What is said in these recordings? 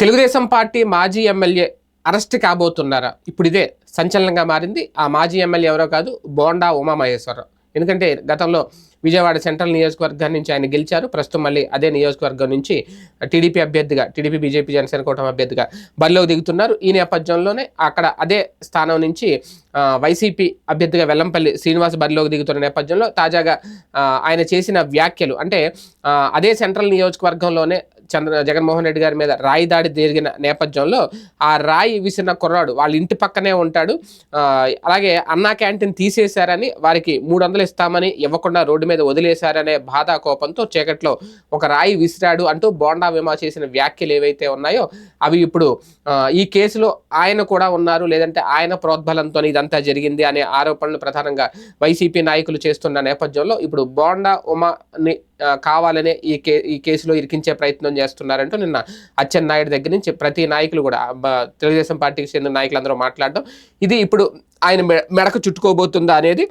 Telugu Desam party మాజీ MLA arrest కాబోతున్నారా? ఇప్పుడు ఇదే సంచలనంగా మారింది. ఆ మాజీ ఎమ్మెల్యే ఎవరో కాదు బోండా ఉమామహేశ్వరరావు. ఎందుకంటే గతంలో విజయవాడ సెంట్రల్ నియోజకవర్గం నుంచి ఆయన గెలిచారు. ప్రస్తుతం మళ్ళీ అదే నియోజకవర్గం నుంచి టీడీపీ అభ్యర్థిగా టీడీపీ బీజేపీ జనసేన కూటమి అభ్యర్థిగా బరిలోకి దిగుతున్నారు. ఈ నేపథ్యంలోనే అక్కడ అదే స్థానం నుంచి వైసీపీ అభ్యర్థిగా వెల్లంపల్లి శ్రీనివాస్ బరిలోకి దిగుతున్న నేపథ్యంలో తాజాగా ఆయన చేసిన వ్యాఖ్యలు అంటే అదే సెంట్రల్ నియోజకవర్గంలోనే చంద్ర జగన్మోహన్ రెడ్డి గారి మీద రాయి దాడి జరిగిన నేపథ్యంలో ఆ రాయి విసిరిన కుర్రాడు వాళ్ళ ఇంటి పక్కనే ఉంటాడు. అలాగే అన్నా క్యాంటీన్ తీసేశారని వారికి మూడు వందలు ఇస్తామని ఇవ్వకుండా రోడ్డు మీద వదిలేశారనే బాధా కోపంతో చీకట్లో ఒక రాయి విసిరాడు అంటూ బోండా విమా చేసిన వ్యాఖ్యలు ఏవైతే ఉన్నాయో అవి ఇప్పుడు ఈ కేసులో ఆయన కూడా ఉన్నారు. లేదంటే ఆయన ప్రోద్బలంతో ఇదంతా జరిగింది అనే ఆరోపణలు ప్రధానంగా వైసీపీ నాయకులు చేస్తున్న నేపథ్యంలో ఇప్పుడు బోండా ఉమాని కావాలనే ఈ కే ఈ కేసులో ఇరికించే ప్రయత్నం చేస్తున్నారంటూ నిన్న అచ్చెన్నాయుడు దగ్గర నుంచి ప్రతి నాయకులు కూడా తెలుగుదేశం పార్టీకి చెందిన నాయకులందరూ మాట్లాడడం ఇది ఇప్పుడు ఆయన మె- మెడకు చుట్టుకోబోతుందా అనేది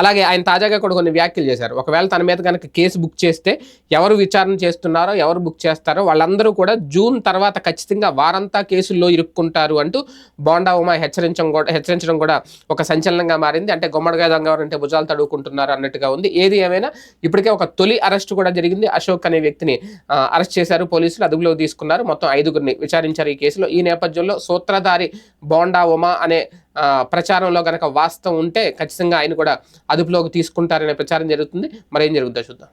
అలాగే ఆయన తాజాగా కూడా కొన్ని వ్యాఖ్యలు చేశారు. ఒకవేళ తన మీద కనుక కేసు బుక్ చేస్తే ఎవరు విచారణ చేస్తున్నారో ఎవరు బుక్ చేస్తారో వాళ్ళందరూ కూడా జూన్ తర్వాత ఖచ్చితంగా వారంతా కేసుల్లో ఇరుక్కుంటారు అంటూ బోండా ఉమా హెచ్చరించడం కూడా హెచ్చరించడం కూడా ఒక సంచలనంగా మారింది. అంటే గుమ్మడిగా దొంగవారు అంటే భుజాలు తడుకుంటున్నారు అన్నట్టుగా ఉంది. ఏది ఏమైనా ఇప్పటికే ఒక తొలి అరెస్ట్ కూడా జరిగింది. అశోక్ అనే వ్యక్తిని అరెస్ట్ చేశారు పోలీసులు అదుపులో తీసుకున్నారు. మొత్తం ఐదుగురిని విచారించారు ఈ కేసులో. ఈ నేపథ్యంలో సూత్రధారి బోండా ఉమా అనే ప్రచారంలో కనుక వాస్తవం ఉంటే ఖచ్చితంగా ఆయన కూడా అదుపులోకి తీసుకుంటారనే ప్రచారం జరుగుతుంది. మరి ఏం జరుగుతుందో చూద్దాం.